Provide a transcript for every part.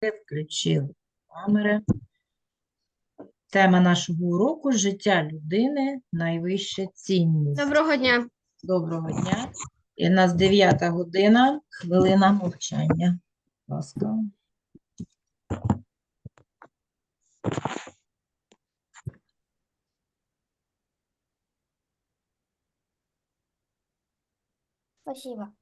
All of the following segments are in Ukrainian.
Включили камери. Тема нашого уроку життя людини найвища цінність. Доброго дня. Доброго дня. І в нас 9 година, хвилина мовчання. Будь ласка. Спасибо.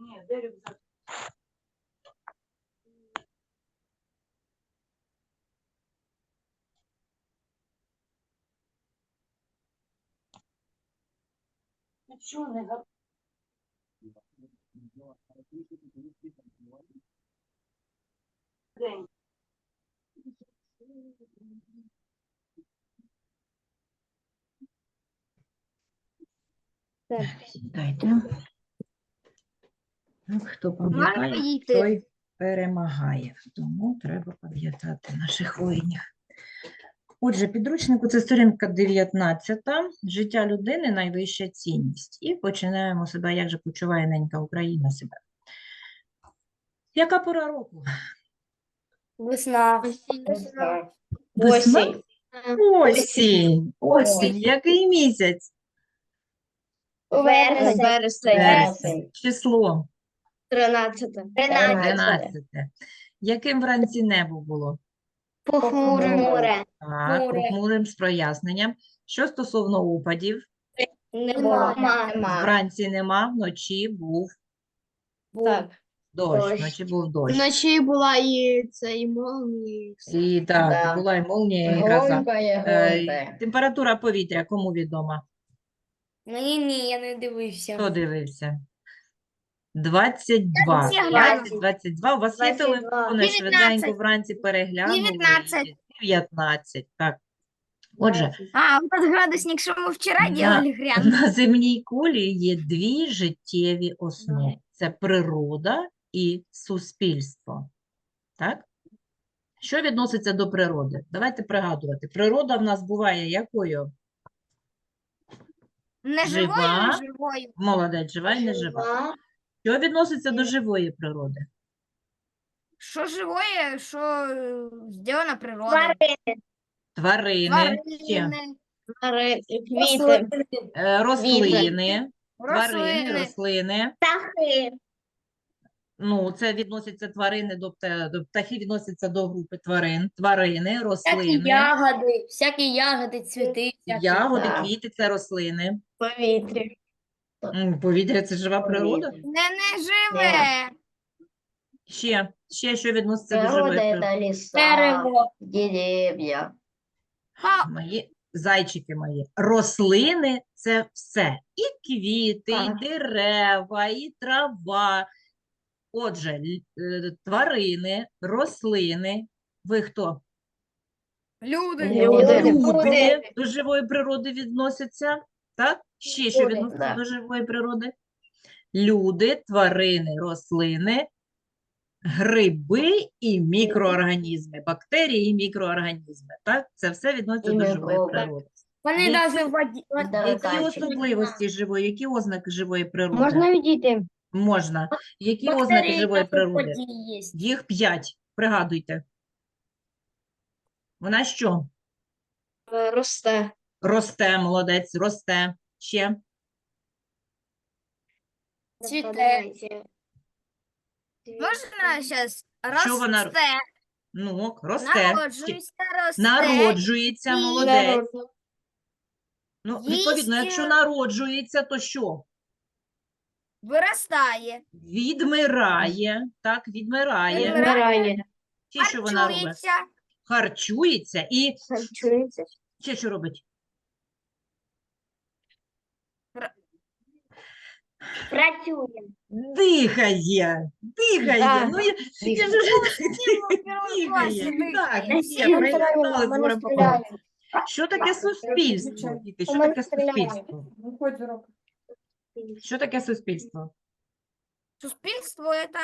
Ні, де рюкзак? Ти. Сідайте. Так, хто пам'ятає, той перемагає. Тому треба пам'ятати наших воїнів. Отже, підручнику це сторінка 19. Життя людини найвища цінність. І починаємо себе, як же почуває ненька Україна себе. Яка пора року? Весна. Весна? Осінь. Осінь. Осінь. Який місяць? Вересень. Вересень. Число? 13. 12. Яким вранці небо було? Похмуре. Так, Хмуре. похмурим з проясненням. Що стосовно опадів, Нема. вранці нема, вночі був Так. дощ, Дощ. вночі був дощ. Вночі була і це, і молнія, і все. І так, Да. була і молнія, і гроза. Е. Температура повітря кому відома? Ні, ні, я не дивився. Хто дивився? 22. 20 20, 22. У вас є 22. телефони, швиденько вранці переглянули. 19. 19, так. Отже, А, вот градусник, что мы вчера Да. делали, грязно. На земній кулі є дві життєві основи: це природа і суспільство. Так? Що відноситься до природи? Давайте пригадувати. Природа в нас буває якою? Не Жива. живою, не живою. Молодець, жива і нежива. Що відноситься до живої природи? Що живое, що е, зроблено природою. Тварини, ще, Тварини, Квіти. е, рослини, тварини, рослини, рослини. Птахи. Ну, це відноситься тварини до, до птахи відносяться до групи тварин, тварини, рослини. ягоди, всякі ягоди, цвіти. Ягоди, да. квіти це рослини. Повітря. Повітря це жива природа. Не, не живе. Ще, ще що відноситься до Природа живої это Дерево. Мої зайчики мої. Рослини це все. І квіти, Так. і дерева, і трава. Отже, е, тварини, рослини. Ви хто? люди. Люди. Люди до живої природи відносяться, так? Ще що відноситься да. до живої природи? Люди, тварини, рослини, гриби і мікроорганізми, бактерії і мікроорганізми, так? Це все відноситься І до живої природи. Вони Які- навіть в воді. Які особливості живої, які ознаки живої природи? Можна відійти? Можна. Які ознаки живої природи? є. Їх п'ять, пригадуйте. Вона що? Росте. Росте, молодець, росте. Ще. Цвіте. Можна зараз? Що вона Росте. Ну, росте. Ще. Народжується, росте. Народжується, молодець. Ну, відповідно, якщо Їсть, е, народжується, то що? Виростає. Відмирає, так, відмирає. Відмирає. Ще що вона робить? Харчується. Харчується і Харчується. ще що робить? Працює. Дихає, дихає. Да, Ну, я, я ж вже дихає. Так, є, приєднали з горем пополам. Що таке суспільство? Діти, що таке суспільство? Що таке суспільство? Суспільство это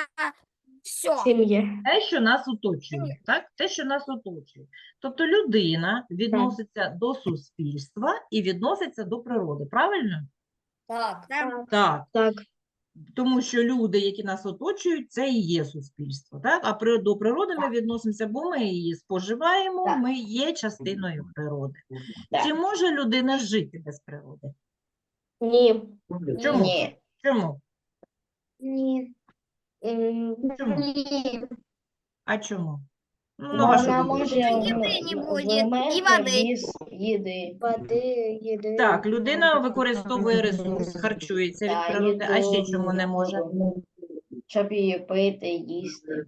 все. Сім'я. Те, що нас оточує, так? Те, що нас оточує. Тобто людина відноситься до суспільства і відноситься до природи, правильно? Так. Так. Так. Тому що люди, які нас оточують, це і є суспільство. Так? А при, до природи ми відносимося, бо ми її споживаємо, Так. ми є частиною природи. Так. Чи може людина жити без природи? Ні. Чому? Ні. Чому? Ні. Чому? Ні. А чому? Ну, на вашу Вона думку. може Еды не будет, и вимерти воды. їди. Води, їди. Так, людина використовує ресурс, харчується від Та, природи, а ще їду, чому не може? Щоб її пити, їсти.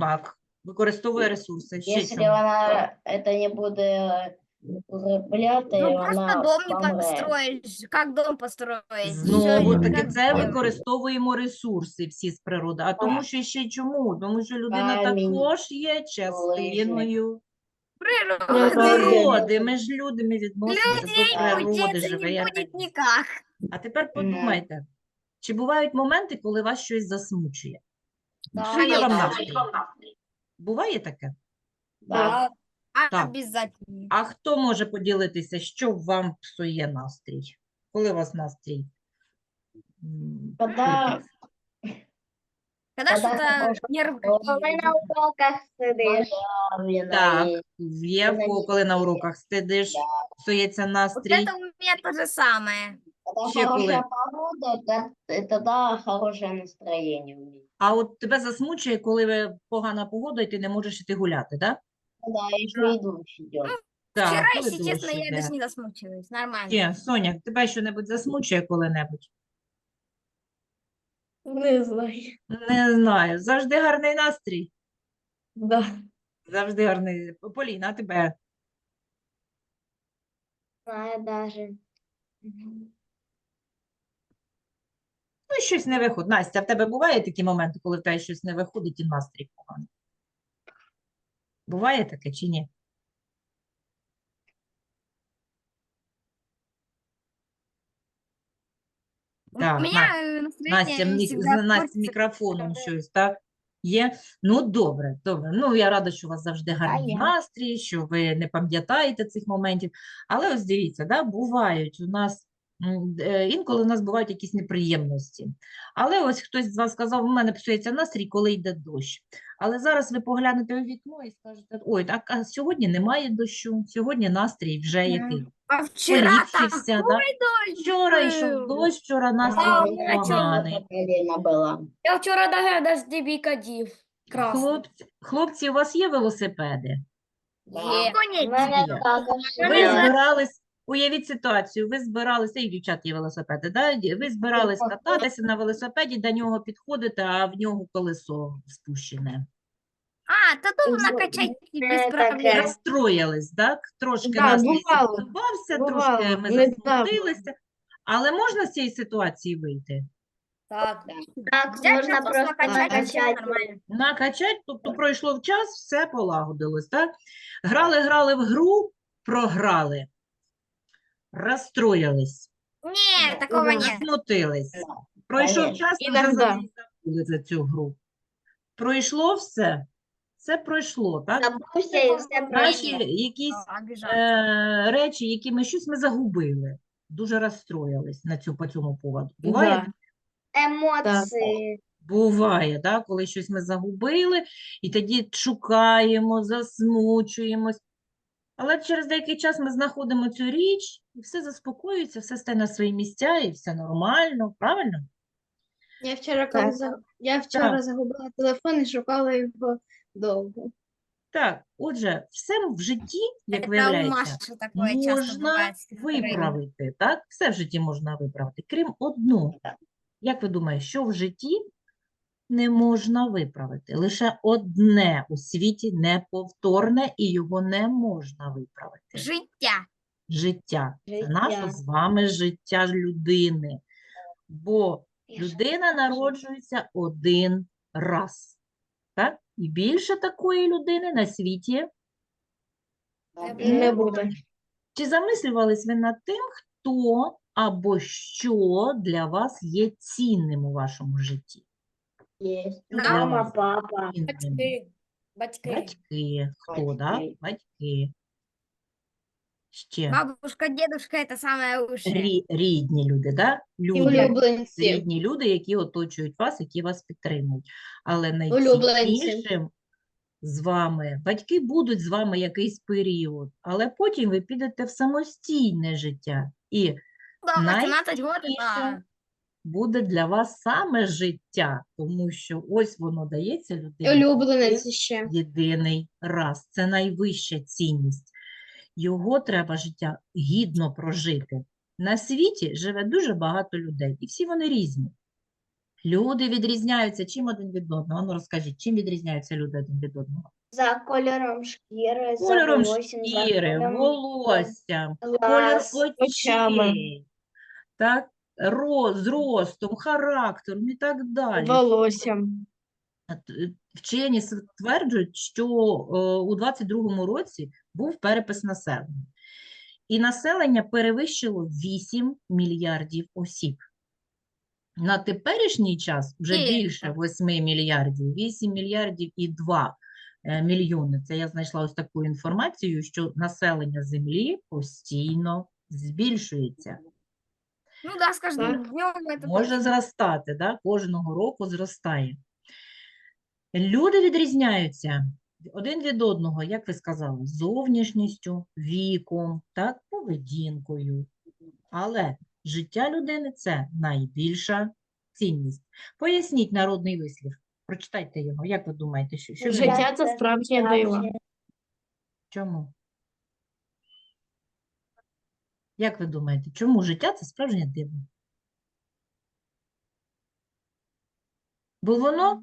Так, використовує ресурси. Ще Якщо чому? вона це не буде заробляти, Ну, вона просто дом не помре. построишь. Как дом построить? Знову Всё, таки, как це дом. використовуємо ресурси всі з природи. А тому що ще чому? Тому що людина Камінь, також є частиною Природа. природи. Ми ж люди, ми відносимося до Людей природи, мудеться живе не як будет никак. А тепер подумайте, чи бувають моменти, коли вас щось засмучує? Що є вам настрій? Буває таке? Так. Так. Обязательно. А хто може поділитися, що вам псує настрій? Коли у вас настрій? м, Когда- Когда Когда что-то на уроках сидиш. Так, є в кого, коли на уроках сидиш, псується Вот настрій. это у меня то же самое. Когда Ще хорошая погода, то- и тогда хорошее настроение у меня. А от тебе засмучує, коли ви- погана погода, і ти не можеш іти гуляти, так? Да, еще и дождь идет. Так, Вчера, коли если честно, дощ я іде. даже не засмучилась. Нормально. Є, Соня, тебе що-небудь засмучує коли-небудь? Не знаю. Не знаю. Завжди гарний настрій. Да. Завжди гарний. Поліна, а тебе? Знаю даже. Ну, щось не виходить. Настя, а в тебе буває такі моменти, коли в тебе щось не виходить і настрій поганий? Буває таке чи ні? Так, э, Настя, з Настя мікрофоном щось, так? Є? Ну, добре, добре. Ну, я рада, що у вас завжди гарний настрій, що ви не пам'ятаєте цих моментів. Але ось дивіться, да, бувають у нас, інколи у нас бувають якісь неприємності. Але ось хтось з вас сказав, у мене псується настрій, коли йде дощ. Але зараз ви поглянете у вікно і скажете, ой, так а сьогодні немає дощу, сьогодні настрій вже який. А вчера Поліпшився, да? дождь Вчора йшов дощ, вчора настрій був поганий. Я вчора даже дожди бікадів. Хлопці, хлопці, у вас є велосипеди? Є. Є. Ви збирались, уявіть ситуацію, ви збиралися, і дівчат є велосипеди, да? ви збирались кататися на велосипеді, до нього підходите, а в нього колесо спущене. А, та то Зо- накачать без проблем. Розстроїлись, так? Трошки Да, настрій бувало, трошки ми засмутилися. Але можна з цієї ситуації вийти? Так. Так, Взять можна просто накачать, і накачати. нормально. Накачать, тобто пройшло час, все полагодилось, так? Грали, грали в гру, програли, розстроїлись. Ні, такого Ага. нет. Пройшов час, ви вже забули за цю гру. Пройшло все, все пройшло, так? Забувся і все Наші пройшло. якісь е, речі, які ми щось ми загубили, дуже розстроїлись на цю, по цьому поводу. Буває? Да. Емоції. Буває, да? коли щось ми загубили, і тоді шукаємо, засмучуємось. Але через деякий час ми знаходимо цю річ, і все заспокоюється, все стає на свої місця, і все нормально, правильно? Я вчора, коли за... я вчора Так. загубила телефон і шукала його довго. Так, отже, все в житті, як Это у виявляється, Маши такое часто можна бывает. с стихотворением. виправити, так? Все в житті можна виправити, крім одного. Як ви думаєте, що в житті не можна виправити? Лише одне у світі неповторне, і його не можна виправити. Життя. Життя. Це наше з вами життя людини. Бо людина народжується один раз. Так? І більше такої людини на світі. Не буде. Чи замислювались ви над тим, хто або що для вас є цінним у вашому житті? Есть. Да. Мама, папа. Батьки. Батьки. Батьки. Хто, да? Батьки. Батьки. Ще. Бабушка, дедушка это самое лучшее. Рі- рідні люди, да? Люди. улюбленці. рідні люди, які оточують вас, які вас підтримують. Але Улюбленці. найціннішим з вами, батьки будуть з вами якийсь період, але потім ви підете в самостійне життя. І Да, 18 год Найцінніше это... буде для вас саме життя, тому що ось воно дається людині Улюбленець ще. єдиний раз. Це найвища цінність. Його треба життя гідно прожити. На світі живе дуже багато людей, і всі вони різні. Люди відрізняються чим один від одного. Ну розкажіть, чим відрізняються люди один від одного? За кольором шкіри, за Кольором волоссям, за шкіри, кольором волоссям, колір очей, так, ро- зростом, характером і так далі. Волоссям. Е, Вчені стверджують, що е, у 22-му році був перепис населення. І населення перевищило 8 мільярдів осіб. На теперішній час вже більше 8 мільярдів, 8 мільярдів і 2 е, мільйони. Це я знайшла ось таку інформацію, що населення Землі постійно збільшується. Ну да, каждым Так. днем это Може зростати, да? Кожного року зростає. Люди відрізняються один від одного, як ви сказали, зовнішністю, віком, так, поведінкою. Але життя людини це найбільша цінність. Поясніть народний вислів. Прочитайте його. Як ви думаєте, що, що Життя це справжнє диво. Чому? Як ви думаєте, чому життя це справжнє диво? Бо воно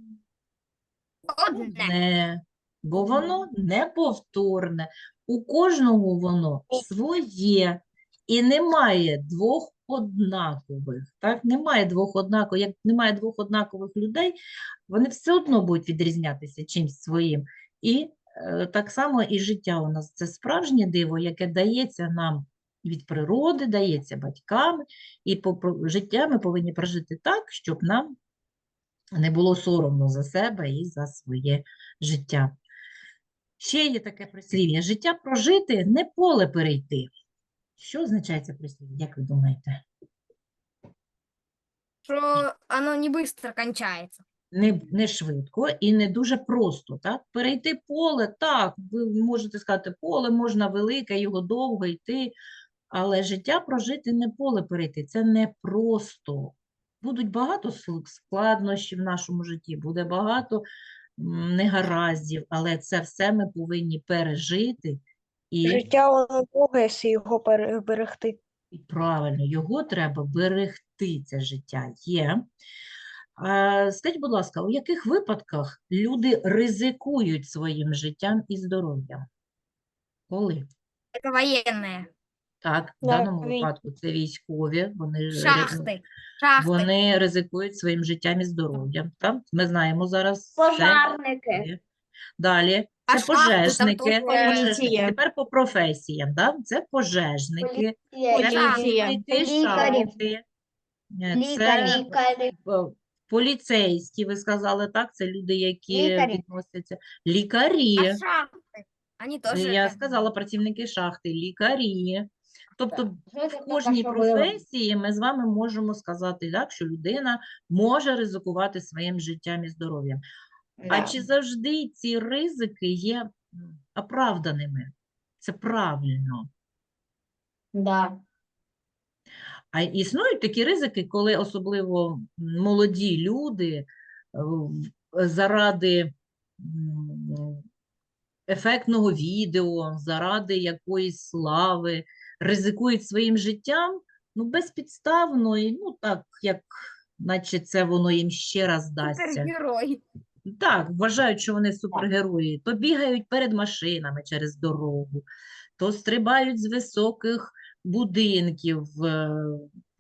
Одне. бо воно неповторне. У кожного воно своє і немає двох однакових. Так? Немає двох однакових. Як немає двох однакових людей, вони все одно будуть відрізнятися чимось своїм. І е, так само і життя у нас це справжнє диво, яке дається нам від природи, дається батьками, і по, життя ми повинні прожити так, щоб нам не було соромно за себе і за своє життя. Ще є таке прислів'я: життя прожити, не поле перейти. Що означає це прислів'я, як ви думаєте? Что оно не быстро кончается. Не, не швидко і не дуже просто. Так? Перейти поле, так, ви можете сказати, поле можна велике, його довго йти, але життя прожити не поле перейти, це не просто. Будуть багато складнощів в нашому житті, буде багато негараздів, але це все ми повинні пережити і Життя воно довге, якщо його берегти. І правильно, його треба берегти, це життя є. А, скажіть, будь ласка, у яких випадках люди ризикують своїм життям і здоров'ям? Коли? Это военные. Так, в На даному війні. випадку це військові, вони, ри- Шахты. Шахты. вони ризикують своїм життям і здоров'ям. Так? Ми знаємо зараз все. Пожарники. є. Далі, А це шахти там пожежники. теж пожежники. поліція. Тепер по професіям, да? це пожежники, Поліція, Поліція. працівники Лікарі. шахти, е, Лікарі. це Лікарі. е, поліцейські, ви сказали, так? Це люди, які Лікарі. відносяться. Лікарі. А шахты? Они тоже... Я это- сказала працівники шахти, лікарі. Тобто Що в кожній професії ми з вами можемо сказати, так, що людина може ризикувати своїм життям і здоров'ям. А чи завжди ці ризики є оправданими? Це правильно. Да. А існують такі ризики, коли особливо молоді люди е, заради ефектного відео, заради якоїсь слави, ризикують своїм життям, ну, безпідставно, і ну так, як наче це воно їм ще раз дасться. Супергерой. Так, вважають, що вони супергерої, то бігають перед машинами через дорогу, то стрибають з високих будинків, е,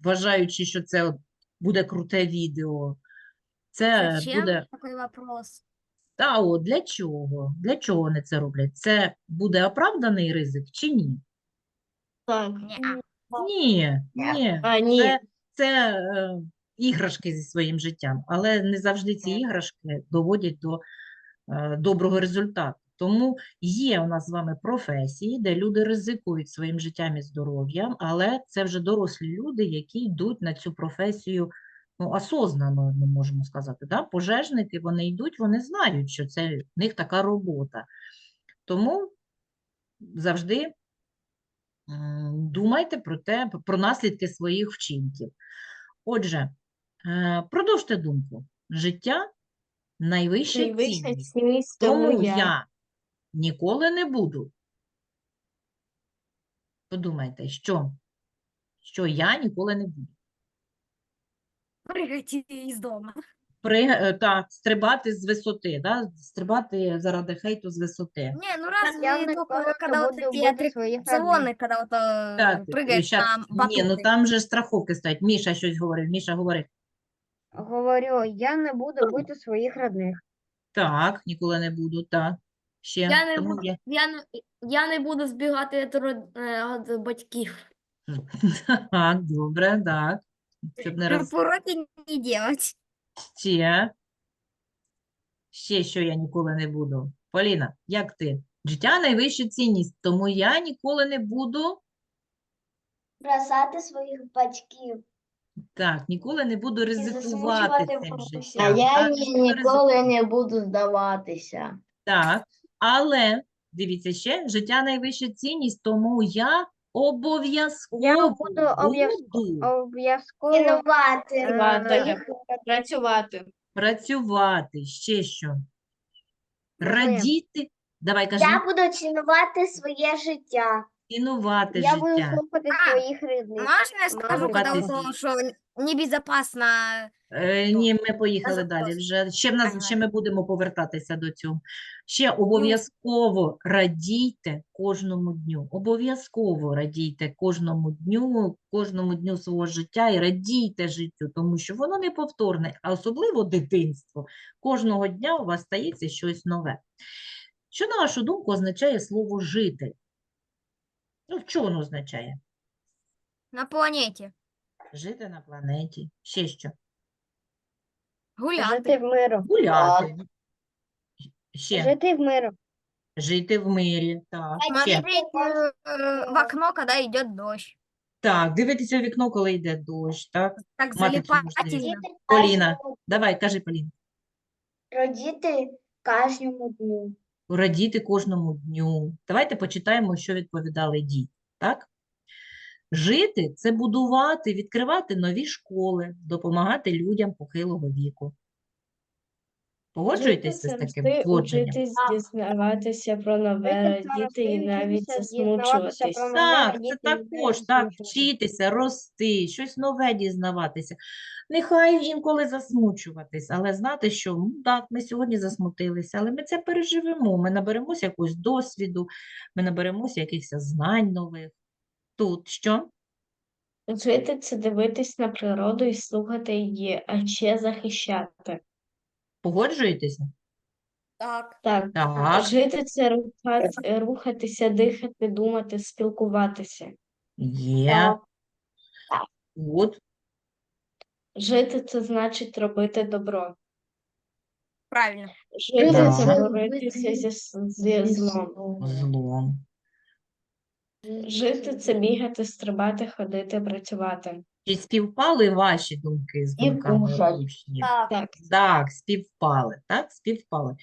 вважаючи, що це буде круте відео. Це Зачем буде. такой вопрос? Та от для чого? Для чого вони це роблять? Це буде оправданий ризик чи ні? Так. Ні, ні. А, ні. Це, це е, іграшки зі своїм життям, але не завжди ці іграшки доводять до е, доброго результату. Тому є у нас з вами професії, де люди ризикують своїм життям і здоров'ям, але це вже дорослі люди, які йдуть на цю професію ну, осознано, ми можемо сказати. Да? Пожежники, вони йдуть, вони знають, що це в них така робота. Тому завжди думайте про те, про наслідки своїх вчинків. Отже, е, продовжте думку. Життя найвища цінність. цінність Тому я. я ніколи не буду. Подумайте, що? Що я ніколи не буду. Прыгайте из дома При, е, так, стрибати з висоти, да? Стрибати заради хейту з висоти. Не, ну разве я только ніколи когда не вот буду эти бити своїх аттракционы, когда вот э, Так, прыгаешь щас, на ні, ну батуты. там же страховки стоять. Міша щось говорив. Міша говорить. Говорю, я не буду бити своїх родних. Так, ніколи не буду, так. Ще, Я не тому буду- я... Я, не- я не буду збігати від, род- е, від батьків. Так, добре, так. Щоб не роз... Щоб уроки не делать. Ще. Ще що я ніколи не буду. Поліна, як ти? Життя найвища цінність, тому я ніколи не буду, Бросати своїх батьків. так, ніколи не буду ризикувати цим життям. А я так, ні- ніколи ризикувати. не буду здаватися. Так, але, дивіться ще, життя найвища цінність, тому я обов'язково буду обов'язково- буду Обов'язково Інувати. е, Працювати. Працювати. працювати. Ще що? Радіти. Давай, кажи, Я буду цінувати своє життя. цінувати Я буду життя. слухати А, своїх рідних. Можна я скажу, Слухати що небезопасно Е, ні, ми поїхали далі. Вже ще в нас Ага. ще ми будемо повертатися до цього. Ще обов'язково радійте кожному дню. Обов'язково радійте кожному дню, кожному дню свого життя і радійте життю, тому що воно не повторне, а особливо дитинство. Кожного дня у вас стається щось нове. Що, на вашу думку, означає слово жити? Ну, що воно означає? на планеті. Жити на планеті. Ще що? Гуляти. Жити в миру. Гуляти. Ще. Жити в миру. Жити в мирі, так. Ще. Смотреть э, э, в окно, когда идет дождь. Так, дивитися у вікно, коли йде дощ, так? Так Мати залипательно. Поліна, давай, кажи, Поліна. Радіти кожному дню. Радіти кожному дню. Давайте почитаємо, що відповідали діти, так? Жити – це будувати, відкривати нові школи, допомагати людям похилого віку. Погоджуєтеся з таким твердженням? дізнаватися про нове, радіти і навіть засмучуватись. Так, це також, так, вчитися, рости, щось нове дізнаватися. Нехай інколи засмучуватись, але знати, що ну, так, ми сьогодні засмутилися, але ми це переживемо, ми наберемося якогось досвіду, ми наберемося якихось знань нових. Тут що? Жити це дивитись на природу і слухати її, а ще захищати. Погоджуєтеся? Так. Так, Так, жити це рухати, рухатися, дихати, думати, спілкуватися. є. От, Жити це значить робити добро. Правильно. Жити Так. це боротися зі, зі злом. злом. Жити це бігати, стрибати, ходити, працювати. Чи співпали ваші думки з думками кушать. учнів? Так. Так, Так, співпали, так, співпали.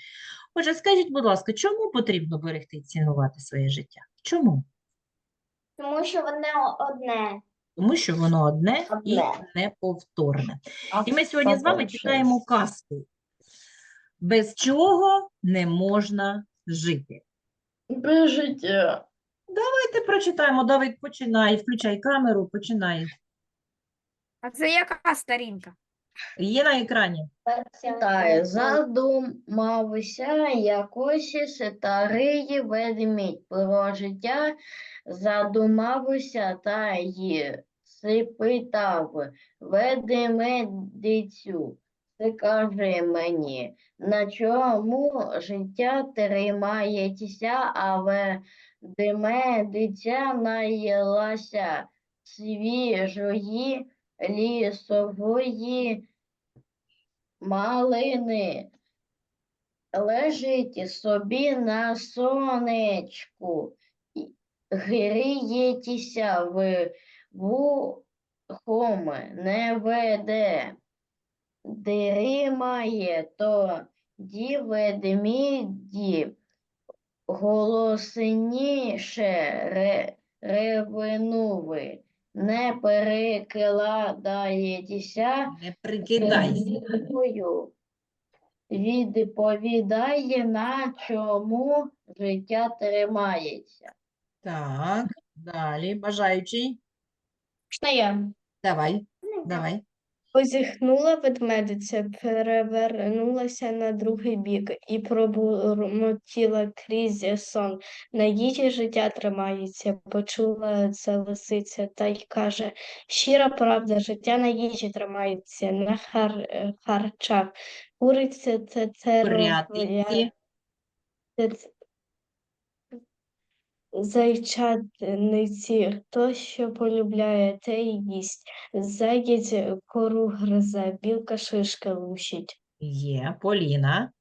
Отже, скажіть, будь ласка, чому потрібно берегти і цінувати своє життя? Чому? Тому що воно одне. Тому що воно одне і Одне. неповторне. І ми сьогодні з вами читаємо казку. Без чого не можна жити. Без життя. Давайте прочитаємо. Давид, починай, включай камеру, починай. А це яка сторінка? Є на екрані. Читаю. Задумався якось старий ведмідь про життя, задумався та й спитав ведмедицю, скажи мені, на чому життя тримається, а ведмедиця наїлася свіжої лісової малини. Лежить собі на сонечку, і грієтеся в вухом не веде. Дримає то ді ведміді голосніше ре, ревенуви. Не перекладаєтеся Не прикидайся. Відповідає, на чому життя тримається. Так, далі. Бажаючий. Можна я? Давай, давай. Позіхнула ведмедиця, перевернулася на другий бік і пробурмотіла крізь сон. На їжі життя тримається, почула це лисиця та й каже, щира правда, життя на їжі тримається, на хар... е, харчах. Куриця це це. Зайчатниці, хто що полюбляє, те й їсть. Заєць кору гризе, білка шишки лущить. Є. Поліна.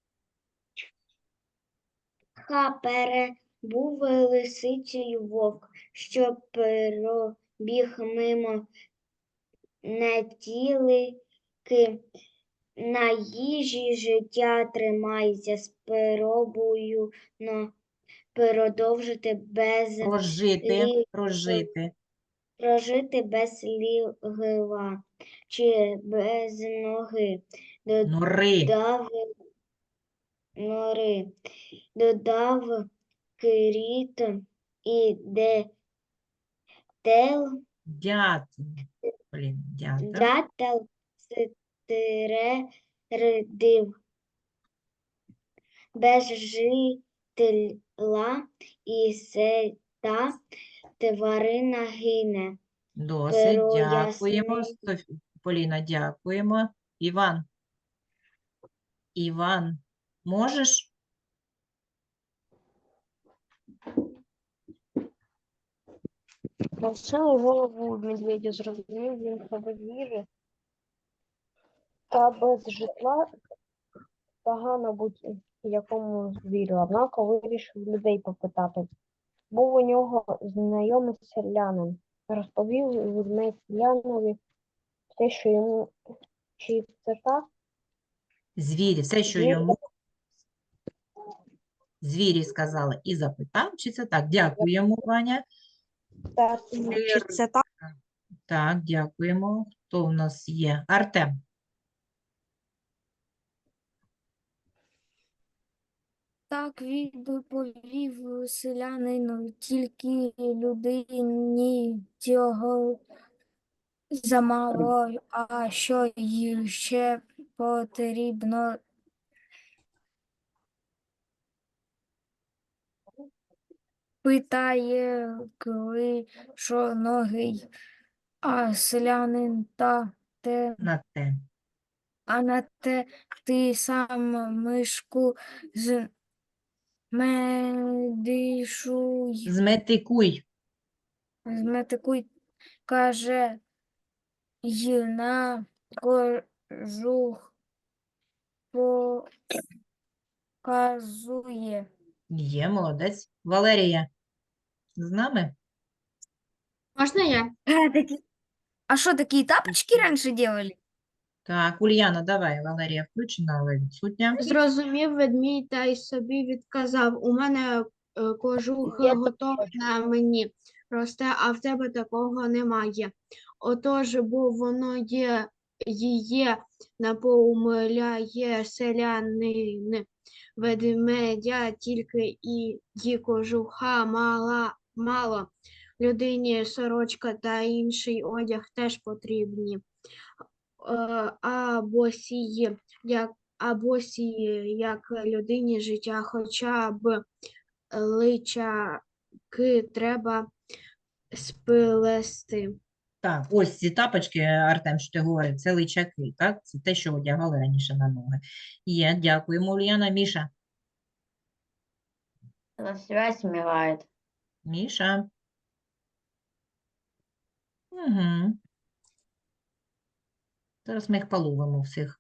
Хапере був лисицею вовк, що пробіг мимо не тільки на їжі життя тримається, спробую но продовжити без Прожити. лі- Прожити. прожити без лігва чи без ноги. Нори. Додав нори, додав кріт і де тел, Дятел. Поліна. Дятел. дятел стередив без жителя і сета тварина гине. Досить. Дякуємо. Софі- Поліна, дякуємо. Іван. Іван, можеш? Навчили голову медведя зрозумів він, що та без житла погано бути якому звірю, однак вирішив людей попитати. Був у нього знайомий селянин, розповів ведмедь селянові все, що йому чи це так, Звірі, все, що Звірі. йому. Звірі сказали і запитав, чи це так. Дякуємо, Ваня. так, чи це так. Так, дякуємо. Хто у нас є? Артем. Так відповів селянин, тільки людині цього замало, а що їй ще потрібно питає клишоногий, а селянин та те, На те. а на те ти сам мишку з медишуй. Зметикуй. Зметикуй, каже, й на кожух показує. Є, молодець. Валерія. З нами? Можна я? А, такі... а що, такі тапочки раніше делали? Так, Ульяна, давай. Валерія включена, але відсутня. Зрозумів ведмідь та й собі відказав, у мене е, кожух Є готов на мені росте, а в тебе такого немає. Отож, бо воно є, їє, напомиляє селянин ведмедя, тільки і ї кожуха мала, мало. Людині сорочка та інший одяг теж потрібні. Е, А босії, як або сіє, як людині життя, хоча б личаки треба спилести. Так, ось ці тапочки, Артем, що ти говорив, це личаки, так? Це те, що одягали раніше на ноги. Є, дякуємо, Ульяна. Міша. Связь мигает. Міша. Угу. Зараз ми їх половимо всіх.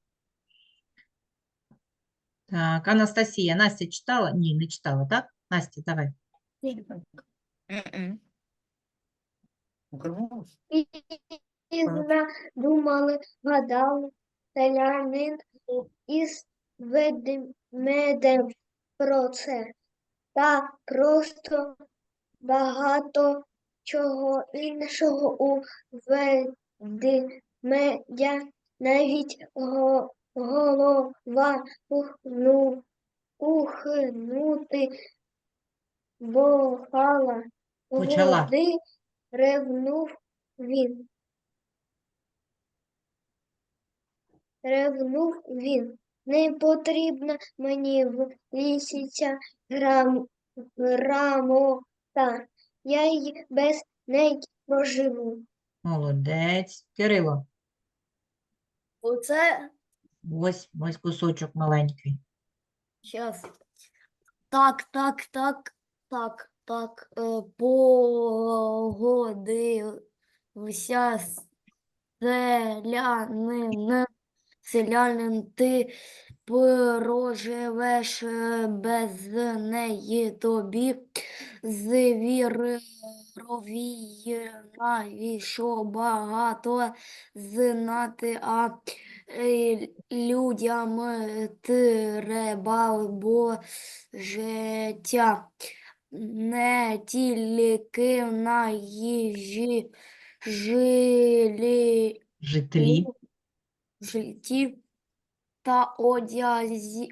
Так, Анастасія, Настя читала? Ні, не читала, так? Настя, давай. І думали, гадали, селянин із ведмедем про це. Та просто багато чого іншого у ведмедя навіть го- голова пухну, пухнути бохала. Почала. Води ревнув він. Ревнув він. Не потрібна мені в лісі ця грам, грамота. Я й без неї проживу. Молодець. Кирило, Оце ось, ось кусочок маленький. зараз. Так, так, так, так, так. Е, погодився селянин. Селянин, ти проживеш е, без неї тобі звірові навіщо багато знати, а е, людям треба, бо життя не тільки на їжі жилі, Житлі. житті та одязі,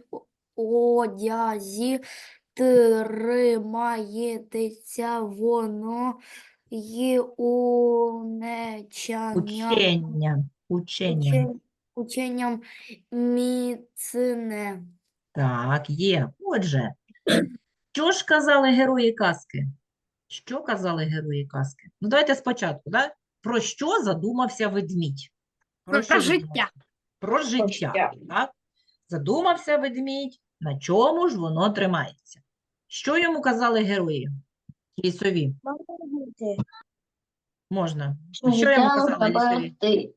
одязі тримаєтеся воно й унечання Учення. Учення. ученням міцне. Так, є. Отже, що ж казали герої казки? Що казали герої казки? Ну, давайте спочатку, да? Про що задумався ведмідь? Про що життя. задумався? Про життя, так? Задумався ведмідь, на чому ж воно тримається? Що йому казали герої? Лісові. Можна. Що йому казали лісові?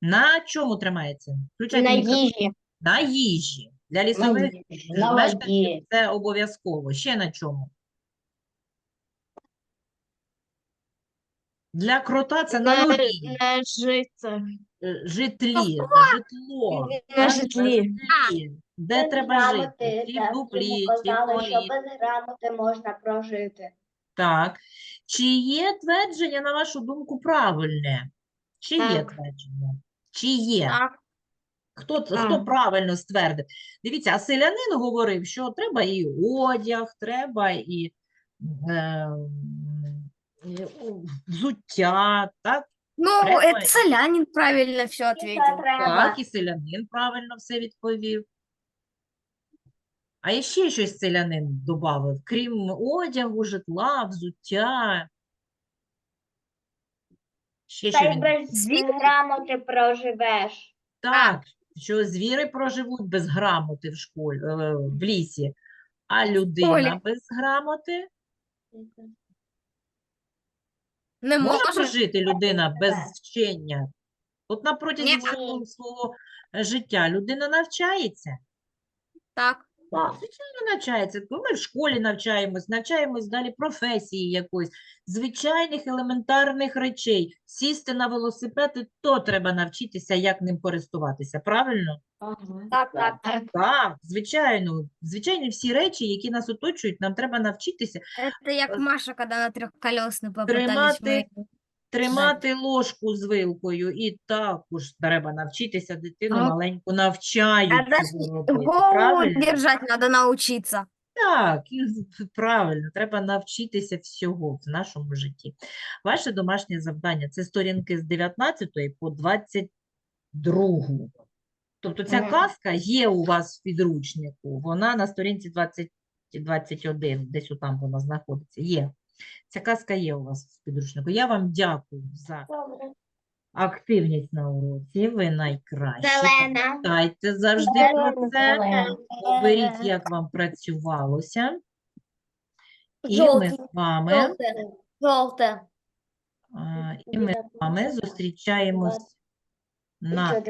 На чому тримається? Включайте На мікрофон. їжі. На їжі. Для лісових на мешканців воді. це обов'язково. Ще на чому? Для крота це на норі, На життя. е, житлі, житло. На житлі. Де Без треба жити? Чи в так, дуплі, йому чи в казали, що без грамоти можна прожити. Так. Чи є твердження, на вашу думку, правильне? Чи є Так. твердження? Чи є? Так. Хто, Так. хто правильно ствердив? Дивіться, а селянин говорив, що треба і одяг, треба і, е, взуття, так? Ну, Треба это Солянин правильно все ответил. Так, і селянин правильно все відповів. А ще щось селянин додав, крім одягу, житла, взуття. Ще що Та й він без грамоти проживеш. Так, що звіри проживуть без грамоти в школі, е, в лісі, а людина без грамоти Не може може. прожити людина без вчення? От на протязі Ні. всього свого е, життя людина навчається. Так. Звичайно, навчається. Коли Ми в школі навчаємось, навчаємось далі професії якоїсь, звичайних елементарних речей. Сісти на велосипед, і то треба навчитися, як ним користуватися. Правильно? Так, так, так. Так, звичайно. Звичайні всі речі, які нас оточують, нам треба навчитися Это як Маша, когда на трехколесный попытались Тримати, мы- тримати ложку з вилкою. І також треба навчитися дитину А- маленьку навчають А даже цього робити. голову Правильно? держать надо научиться. Так, і з- правильно, треба навчитися всього в нашому житті. Ваше домашнє завдання це сторінки з 19 по 22. Тобто ця Мгм. казка є у вас в підручнику, вона на сторінці 20, 21, десь отам вона знаходиться. Є. Ця казка є у вас в підручнику. Я вам дякую за Добре. активність на уроці. Ви найкращі. Зелена. Пам'ятайте завжди про це. Говоріть, як вам працювалося. І ми з вами. Желтое. А, І ми з вами зустрічаємось на.